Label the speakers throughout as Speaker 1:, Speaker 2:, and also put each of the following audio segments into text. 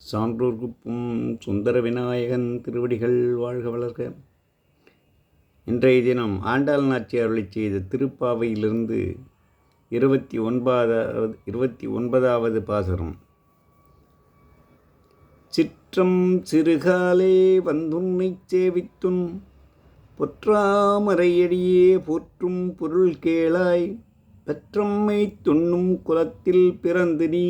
Speaker 1: சான்றோர் குப்பும் சுந்தர விநாயகன் திருவடிகள் வாழ்க வளர்க. இன்றைய தினம் ஆண்டாள் நாச்சி அருளை செய்த திருப்பாவையிலிருந்து இருபத்தி ஒன்பதாவது இருபத்தி ஒன்பதாவது பாசரம். சிற்றம் சிறுகாலே வந்துன்னைச் சேவித்துன் பொற்றாமரையடியே போற்றும் பொருள் கேளாய் பெற்றம்மை துண்ணும் குலத்தில் பிறந்து நீ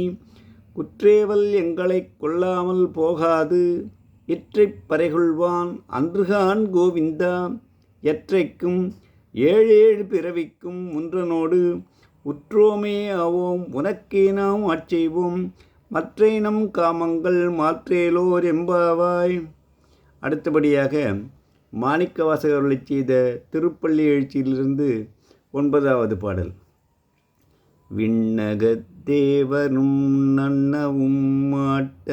Speaker 1: குற்றேவல் எங்களைக் கொள்ளாமல் போகாது. இற்றைப் பறைகொள்வான் அன்றுகான் கோவிந்தா. எற்றைக்கும் ஏழேழு பிறவிக்கும் முன்றனோடு உற்றோமே ஆவோம். உனக்கே நாம் ஆட்செய்வோம் மற்றைனம் காமங்கள் மாற்றேலோர் எம்பாவாய் அடுத்தபடியாக மாணிக்கவாசகர்களைச் செய்த திருப்பள்ளி எழுச்சியிலிருந்து ஒன்பதாவது பாடல். விண்ணகத்தேவரும் நன்னவும் மாட்ட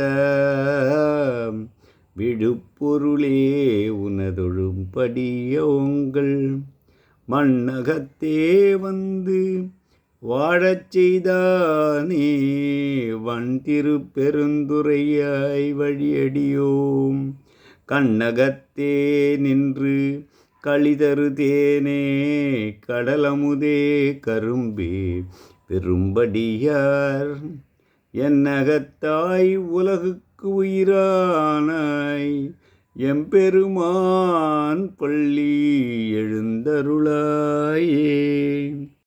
Speaker 1: விழுப்பொருளே உனதொழும் படியோங்கள் மண்ணகத்தே வந்து வாழச் செய்தானே வன் திருப்பெருந்துரையாய் வழியடியோம். கண்ணகத்தே நின்று களிதரு தேனே கடலமுதே கரும்பே பெரும்படியார் என் என்னகத்தாய் உலகுக்கு உயிரானாய் எம்பெருமான் பள்ளி எழுந்தருளாயே.